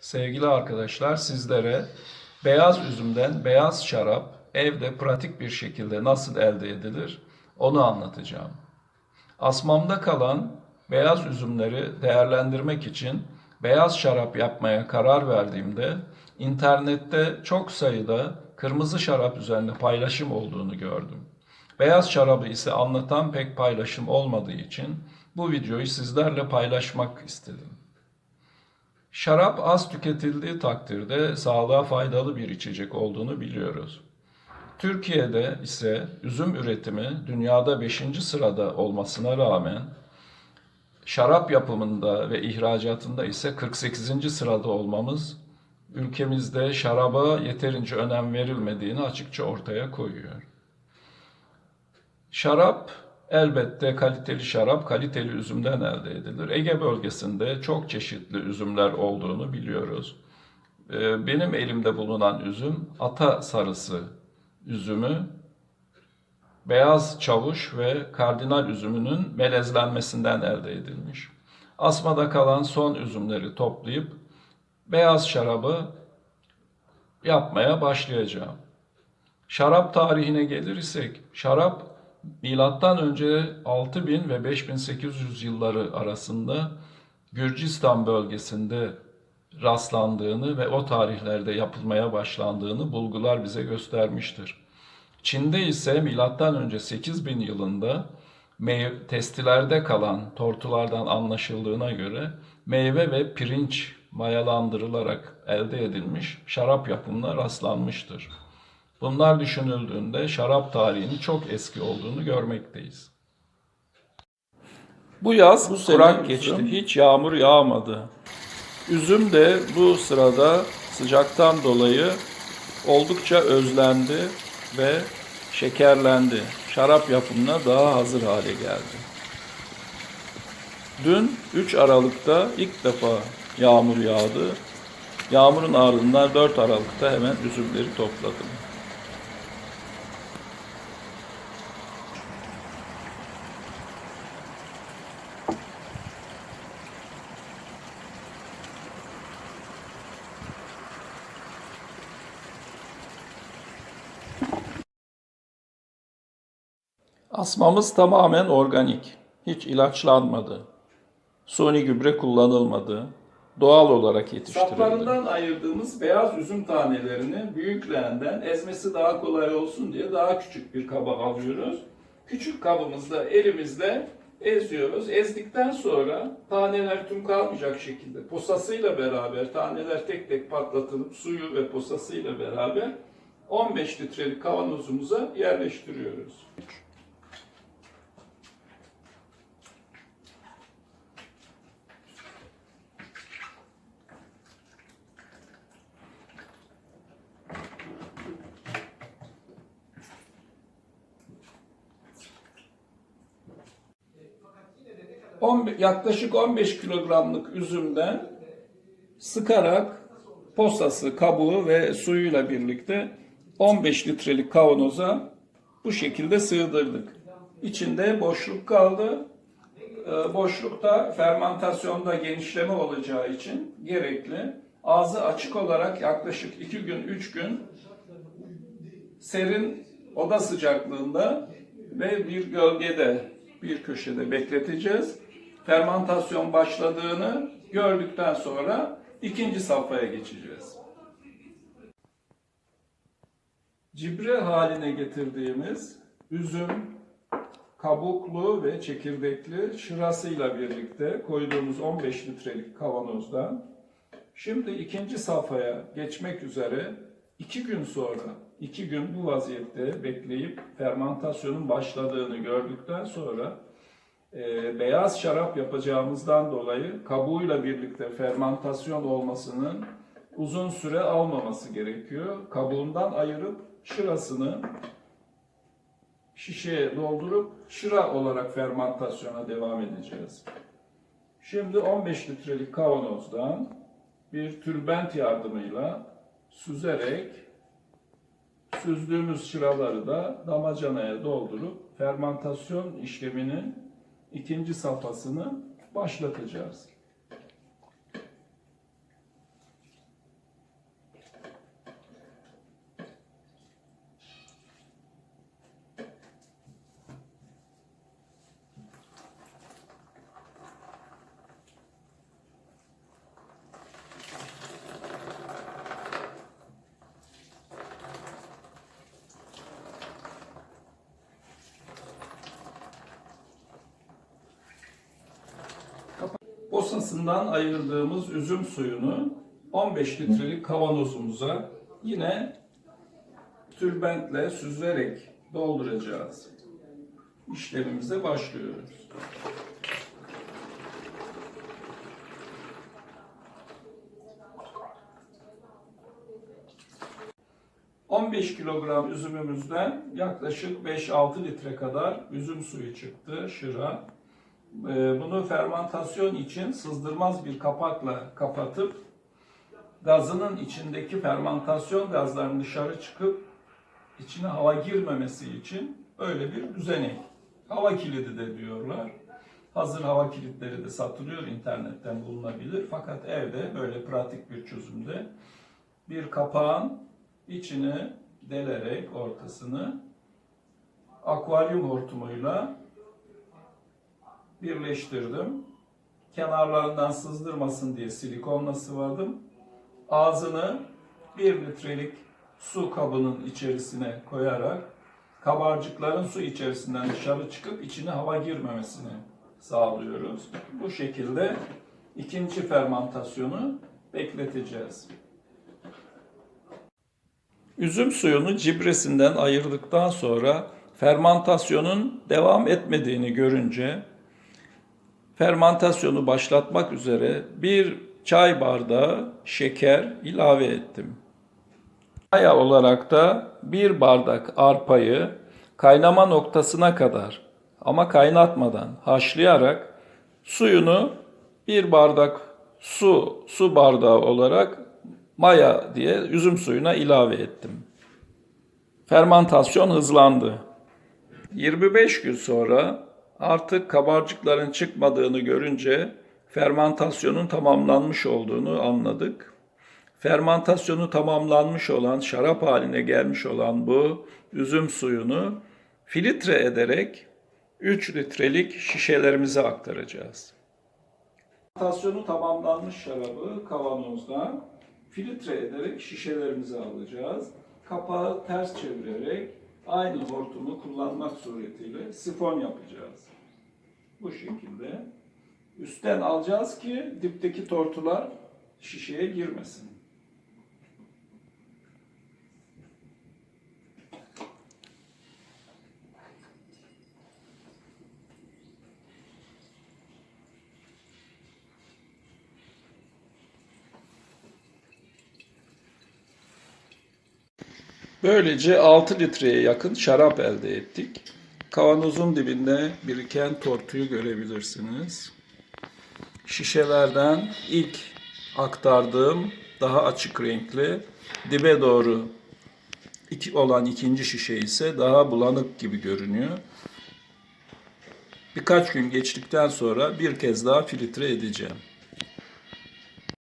Sevgili arkadaşlar sizlere beyaz üzümden beyaz şarap evde pratik bir şekilde nasıl elde edilir onu anlatacağım. Asmamda kalan beyaz üzümleri değerlendirmek için beyaz şarap yapmaya karar verdiğimde internette çok sayıda kırmızı şarap üzerinde paylaşım olduğunu gördüm. Beyaz şarabı ise anlatan pek paylaşım olmadığı için bu videoyu sizlerle paylaşmak istedim. Şarap az tüketildiği takdirde sağlığa faydalı bir içecek olduğunu biliyoruz. Türkiye'de ise üzüm üretimi dünyada 5. sırada olmasına rağmen şarap yapımında ve ihracatında ise 48. sırada olmamız ülkemizde şaraba yeterince önem verilmediğini açıkça ortaya koyuyor. Şarap elbette kaliteli şarap kaliteli üzümden elde edilir. Ege bölgesinde çok çeşitli üzümler olduğunu biliyoruz. Ee, Benim elimde bulunan üzüm ata sarısı üzümü, beyaz çavuş ve kardinal üzümünün melezlenmesinden elde edilmiş. Asmada kalan son üzümleri toplayıp beyaz şarabı yapmaya başlayacağım. Şarap tarihine gelirsek, şarap milattan önce 6000 ve 5800 yılları arasında Gürcistan bölgesinde rastlandığını ve o tarihlerde yapılmaya başlandığını bulgular bize göstermiştir. Çin'de ise milattan önce 8000 yılında testilerde kalan tortulardan anlaşıldığına göre meyve ve pirinç mayalandırılarak elde edilmiş şarap yapımına rastlanmıştır. Bunlar düşünüldüğünde şarap tarihinin çok eski olduğunu görmekteyiz. Bu yaz Bu kurak üzüm- geçti. Hiç yağmur yağmadı. Üzüm de bu sırada sıcaktan dolayı oldukça özlendi ve şekerlendi. Şarap yapımına daha hazır hale geldi. Dün 3 Aralık'ta ilk defa yağmur yağdı. Yağmurun ardından 4 Aralık'ta hemen üzümleri topladım. Asmamız tamamen organik. Hiç ilaçlanmadı. Suni gübre kullanılmadı. Doğal olarak yetiştirildi. Saplarından ayırdığımız beyaz üzüm tanelerini büyüklerinden ezmesi daha kolay olsun diye daha küçük bir kaba alıyoruz. Küçük kabımızda elimizle eziyoruz. Ezdikten sonra taneler tüm kalmayacak şekilde posasıyla beraber taneler tek tek patlatılıp suyu ve posasıyla beraber 15 litrelik kavanozumuza yerleştiriyoruz. On- yaklaşık 15 kilogramlık üzümden sıkarak posası, kabuğu ve suyuyla birlikte 15 litrelik kavanoza bu şekilde sığdırdık. İçinde boşluk kaldı. Ee, Boşlukta fermentasyonda genişleme olacağı için gerekli. Ağzı açık olarak yaklaşık 2 gün, 3 gün serin oda sıcaklığında ve bir gölgede bir köşede bekleteceğiz. Fermentasyon başladığını gördükten sonra ikinci safhaya geçeceğiz. Cibre haline getirdiğimiz üzüm, kabuklu ve çekirdekli şırasıyla birlikte koyduğumuz 15 litrelik kavanozdan şimdi ikinci safhaya geçmek üzere iki gün sonra iki gün bu vaziyette bekleyip fermentasyonun başladığını gördükten sonra e, beyaz şarap yapacağımızdan dolayı kabuğuyla birlikte fermentasyon olmasının uzun süre almaması gerekiyor. Kabuğundan ayırıp şırasını şişeye doldurup şıra olarak fermentasyona devam edeceğiz. Şimdi 15 litrelik kavanozdan bir tülbent yardımıyla süzerek süzdüğümüz şıraları da damacanaya doldurup fermentasyon işleminin ikinci safhasını başlatacağız. Posasından ayırdığımız üzüm suyunu 15 litrelik kavanozumuza yine tülbentle süzerek dolduracağız. İşlemimize başlıyoruz. ...15 kilogram üzümümüzden yaklaşık 5-6 litre kadar üzüm suyu çıktı şıra. Ee, Bunu fermantasyon için sızdırmaz bir kapakla kapatıp gazının içindeki fermantasyon gazlarının dışarı çıkıp içine hava girmemesi için öyle bir düzenek. Hava kilidi de diyorlar. Hazır hava kilitleri de satılıyor internetten bulunabilir. Fakat evde böyle pratik bir çözümde bir kapağın içini delerek ortasını akvaryum hortumuyla birleştirdim. Kenarlarından sızdırmasın diye silikonla sıvadım. Ağzını 1 litrelik su kabının içerisine koyarak kabarcıkların su içerisinden dışarı çıkıp içine hava girmemesini sağlıyoruz. Bu şekilde ikinci fermantasyonu bekleteceğiz. Üzüm suyunu cibresinden ayırdıktan sonra fermantasyonun devam etmediğini görünce fermantasyonu başlatmak üzere bir çay bardağı şeker ilave ettim. Maya olarak da bir bardak arpayı kaynama noktasına kadar ama kaynatmadan haşlayarak suyunu bir bardak su su bardağı olarak maya diye üzüm suyuna ilave ettim. Fermantasyon hızlandı. 25 gün sonra artık kabarcıkların çıkmadığını görünce fermantasyonun tamamlanmış olduğunu anladık. Fermantasyonu tamamlanmış olan, şarap haline gelmiş olan bu üzüm suyunu filtre ederek 3 litrelik şişelerimize aktaracağız. Fermentasyonu tamamlanmış şarabı kavanozdan filtre ederek şişelerimize alacağız. Kapağı ters çevirerek aynı hortumu kullanmak suretiyle sifon yapacağız. Bu şekilde. Üstten alacağız ki dipteki tortular şişeye girmesin. Böylece 6 litreye yakın şarap elde ettik. Kavanozun dibinde biriken tortuyu görebilirsiniz. Şişelerden ilk aktardığım daha açık renkli, dibe doğru iki olan ikinci şişe ise daha bulanık gibi görünüyor. Birkaç gün geçtikten sonra bir kez daha filtre edeceğim.